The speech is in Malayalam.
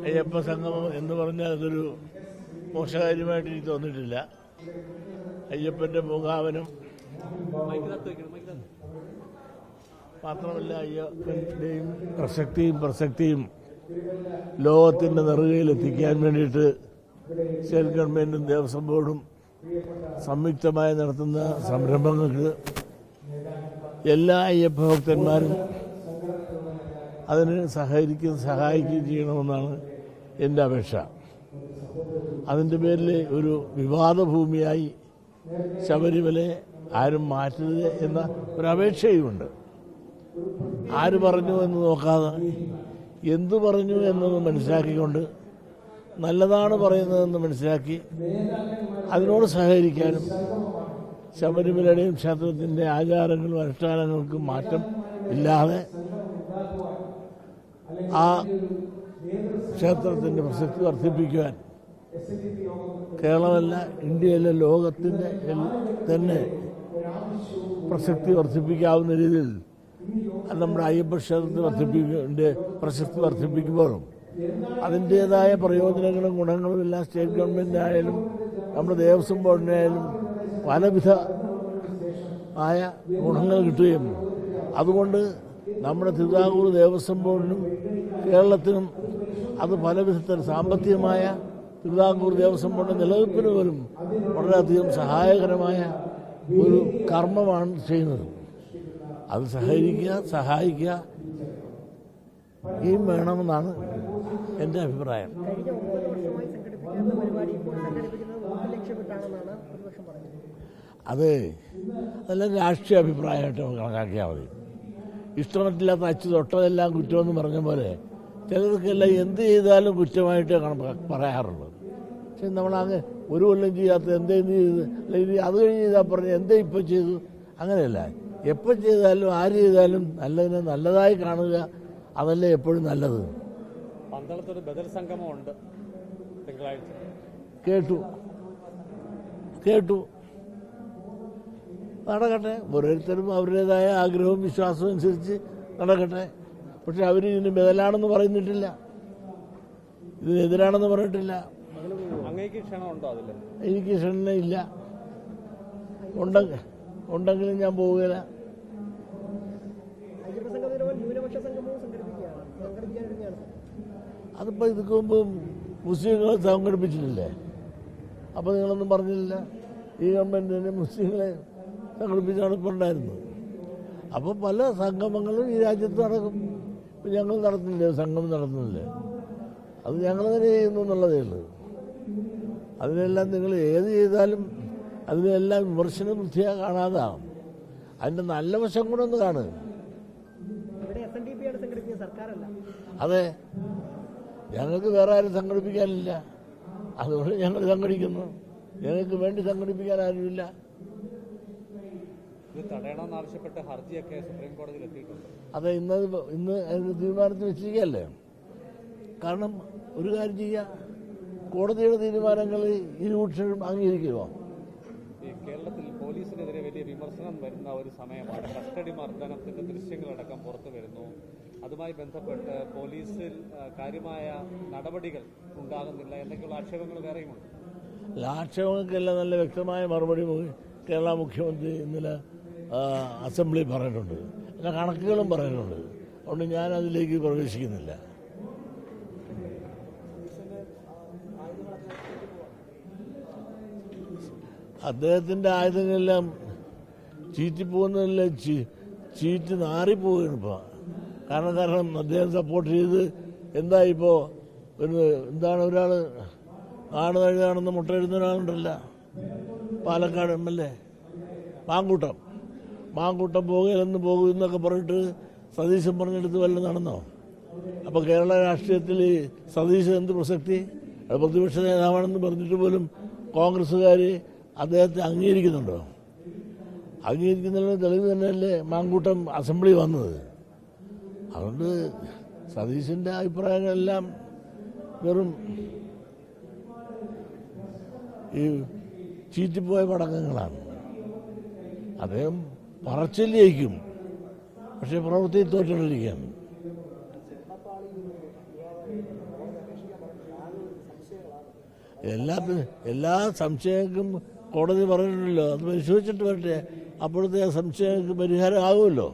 അയ്യപ്പ സംഗമം എന്ന് പറഞ്ഞാൽ അതൊരു മോശകാര്യമായിട്ട് എനിക്ക് തോന്നിയിട്ടില്ല. അയ്യപ്പന്റെ മുഖാവനം മാത്രമല്ല അയ്യപ്പന്റെയും പ്രസക്തിയും പ്രസക്തിയും ലോകത്തിന്റെ നെറുകയിൽ എത്തിക്കാൻ വേണ്ടിയിട്ട് സ്റ്റേറ്റ് ഗവൺമെന്റും ദേവസ്വം ബോർഡും സംയുക്തമായി നടത്തുന്ന സംരംഭങ്ങൾക്ക് എല്ലാ അയ്യപ്പ ഭക്തന്മാരും അതിന് സഹകരിക്കുകയും സഹായിക്കുകയും ചെയ്യണമെന്നാണ് എന്റെ അപേക്ഷ. അതിന്റെ പേരിൽ ഒരു വിവാദ ഭൂമിയായി ശബരിമലയെ ആരും മാറ്റരുത് എന്ന ഒരു അപേക്ഷയുമുണ്ട്. ആര് പറഞ്ഞു എന്ന് നോക്കാതെ എന്തു പറഞ്ഞു എന്നത് മനസ്സിലാക്കിക്കൊണ്ട് നല്ലതാണ് പറയുന്നതെന്ന് മനസ്സിലാക്കി അതിനോട് സഹകരിക്കാനും ശബരിമലയുടെയും ക്ഷേത്രത്തിന്റെ ആചാരങ്ങളും അനുഷ്ഠാനങ്ങൾക്കും മാറ്റം ഇല്ലാതെ ആ ക്ഷേത്രത്തിന്റെ പ്രസക്തി വർദ്ധിപ്പിക്കുവാൻ. കേരളമല്ല ഇന്ത്യയിലെ ലോകത്തിന്റെ തന്നെ പ്രസക്തി വർദ്ധിപ്പിക്കാവുന്ന രീതിയിൽ നമ്മുടെ അയ്യപ്പ ക്ഷേത്രത്തിൽ വർദ്ധിപ്പിക്കേണ്ട പ്രസക്തി വർദ്ധിപ്പിക്കുമ്പോഴും അതിന്റേതായ പ്രയോജനങ്ങളും ഗുണങ്ങളും എല്ലാം സ്റ്റേറ്റ് ഗവൺമെന്റിനായാലും നമ്മുടെ ദേവസ്വം ബോർഡിനായാലും പലവിധ ആയ ഗുണങ്ങൾ കിട്ടുകയും അതുകൊണ്ട് നമ്മുടെ തിരുവിതാംകൂർ ദേവസ്വം ബോർഡിനും കേരളത്തിനും അത് പല വിധത്തിൽ സാമ്പത്തികമായ തിരുവിതാംകൂർ ദേവസ്വം ബോർഡ് നിലനിൽപ്പിന് പോലും വളരെയധികം സഹായകരമായ ഒരു കർമ്മമാണ് ചെയ്യുന്നത്. അത് സഹകരിക്കുക സഹായിക്കുക ഈ വേണമെന്നാണ് എന്റെ അഭിപ്രായം. അത് അതെല്ലാം രാഷ്ട്രീയ അഭിപ്രായമായിട്ട് കണക്കാക്കിയാൽ മതി. ഇഷ്ടമറ്റില്ലാത്ത അച്ചു തൊട്ടതെല്ലാം കുറ്റമെന്ന് പറഞ്ഞ പോലെ ചിലർക്കെല്ലാം എന്ത് ചെയ്താലും കുറ്റമായിട്ട് പറയാറുള്ളത്. പറയാറുള്ളൂ പക്ഷെ നമ്മളങ്ങ് ഒരു കൊല്ലം ചെയ്യാത്ത എന്തേ നീ ചെയ്ത് അല്ലെങ്കിൽ അത് കഴിഞ്ഞ് ചെയ്താൽ പറഞ്ഞ് എന്തേ ഇപ്പം ചെയ്തു അങ്ങനെയല്ല. എപ്പം ചെയ്താലും ആര് ചെയ്താലും നല്ലതിനെ നല്ലതായി കാണുക അതല്ലേ എപ്പോഴും നല്ലത്. പന്തളത്തൊരു ബദൽ സംഗമമുണ്ട്. തിങ്കളാഴ്ച. കേട്ടു. കേട്ടു. നടക്കട്ടെ. ഓരോരുത്തരും അവരുടേതായ ആഗ്രഹവും വിശ്വാസവും അനുസരിച്ച് നടക്കട്ടെ. പക്ഷെ അവർ ഇതിന് ബദലാണെന്ന് പറയുന്നിട്ടില്ല. ഇതിനെതിരാണെന്ന് പറഞ്ഞിട്ടില്ല. എനിക്ക് ക്ഷണ ഇല്ല ഉണ്ടെങ്കിലും ഞാൻ പോവുകയില്ല. അതിപ്പോ ഇതൊക്കെ മുമ്പ് മുസ്ലിങ്ങളെ സംഘടിപ്പിച്ചിട്ടില്ലേ? അപ്പൊ നിങ്ങളൊന്നും പറഞ്ഞില്ല. ഈ ഗവൺമെന്റിന് തന്നെ മുസ്ലിങ്ങളെ സംഘടിപ്പിച്ച് ഉണ്ടായിരുന്നത് അപ്പോൾ പല സംഗമങ്ങളും ഈ രാജ്യത്ത് നടക്കും. ഞങ്ങൾ നടത്തുന്നില്ല സംഗമം നടത്തുന്നില്ല. അത് ഞങ്ങൾ തന്നെ ചെയ്യുന്നു എന്നുള്ളതേ ഉള്ളൂ. അതിനെല്ലാം നിങ്ങൾ ഏത് ചെയ്താലും അതിനെല്ലാം വിമർശന ബുദ്ധിയാ കാണാതാവും. അതിന്റെ നല്ല വശം കൂടെ ഒന്ന് കാണുക. അതെ. ഞങ്ങൾക്ക് വേറെ ആരും സംഘടിപ്പിക്കാനില്ല. അതുകൊണ്ട് ഞങ്ങൾ സംഘടിക്കുന്നു. ഞങ്ങൾക്ക് വേണ്ടി സംഘടിപ്പിക്കാൻ ആരുമില്ല. ഇത് ഹർജിയൊക്കെ സുപ്രീം കോടതിയിൽ എത്തിയിട്ടുണ്ട്. അതെ ഇന്ന് ഇന്ന് അതിന് തീരുമാനത്തിൽ വെച്ചിരിക്കുകയല്ലേ? കാരണം ഒരു കാര്യം ചെയ്യുക കോടതിയുടെ തീരുമാനങ്ങൾ ഇരുപക്ഷരും അംഗീകരിക്കുമോ ഈ കേരളത്തിൽ പോലീസിനെതിരെ വലിയ വിമർശനം വരുന്ന ഒരു സമയമാണ്. കസ്റ്റഡി മർദ്ദനത്തിന്റെ ദൃശ്യങ്ങളടക്കം പുറത്തു വരുന്നു. അതുമായി ബന്ധപ്പെട്ട് പോലീസിൽ കാര്യമായ നടപടികൾ ഉണ്ടാകുന്നില്ല എന്നൊക്കെയുള്ള ആക്ഷേപങ്ങൾ വേറെയുമുണ്ട്. ആക്ഷേപങ്ങൾക്കെല്ലാം നല്ല വ്യക്തമായ മറുപടി കേരള മുഖ്യമന്ത്രി ഇന്നലെ ആ, അസംബ്ലിയിൽ പറഞ്ഞിട്ടുണ്ട് എല്ലാ കണക്കുകളും പറഞ്ഞിട്ടുണ്ട് അതുകൊണ്ട് ഞാൻ അതിലേക്ക് പ്രവേശിക്കുന്നില്ല. അദ്ദേഹത്തിന്റെ ആയുധങ്ങളെല്ലാം ചീറ്റിപ്പോകുന്നതല്ല ചീറ്റ് നാറിപ്പോവുകയാണ് ഇപ്പോൾ കാരണം കാരണം അദ്ദേഹം സപ്പോർട്ട് ചെയ്ത് എന്താ ഇപ്പോൾ എന്താണ് ഒരാൾ നാട് തഴുതാണെന്ന് മുട്ടയിടുന്ന ഒരാളുണ്ടല്ല. Palakkad M L A. Mankoottam. Mankoottam പോകുകയില്ലെന്ന് പോകും എന്നൊക്കെ പറഞ്ഞിട്ട് സതീശൻ പറഞ്ഞെടുത്ത് വല്ലതും നടന്നോ? അപ്പോൾ കേരള രാഷ്ട്രീയത്തിൽ സതീശൻ എന്ത് പ്രസക്തി? പ്രതിപക്ഷ നേതാവാണെന്ന് പറഞ്ഞിട്ട് പോലും കോൺഗ്രസ്സുകാർ അദ്ദേഹത്തെ അംഗീകരിക്കുന്നുണ്ടോ? അംഗീകരിക്കുന്നതിന് തെളിവ് തന്നെയല്ലേ മാങ്കൂട്ടം അസംബ്ലി വന്നത്? അതുകൊണ്ട് സതീശന്റെ അഭിപ്രായങ്ങളെല്ലാം വെറും ഈ ചീറ്റിപ്പോയ പടക്കങ്ങളാണ്. അദ്ദേഹം പറച്ചില്ലേക്കും പക്ഷെ പ്രവൃത്തി തോറ്റുകൊണ്ടിരിക്കുകയാണ് എല്ലാ എല്ലാ സംശയങ്ങൾക്കും കോടതി പറഞ്ഞിട്ടുണ്ടല്ലോ അത് പരിശോധിച്ചിട്ട് വരട്ടെ. അപ്പോഴത്തെ സംശയങ്ങൾക്ക് പരിഹാരം ആകുമല്ലോ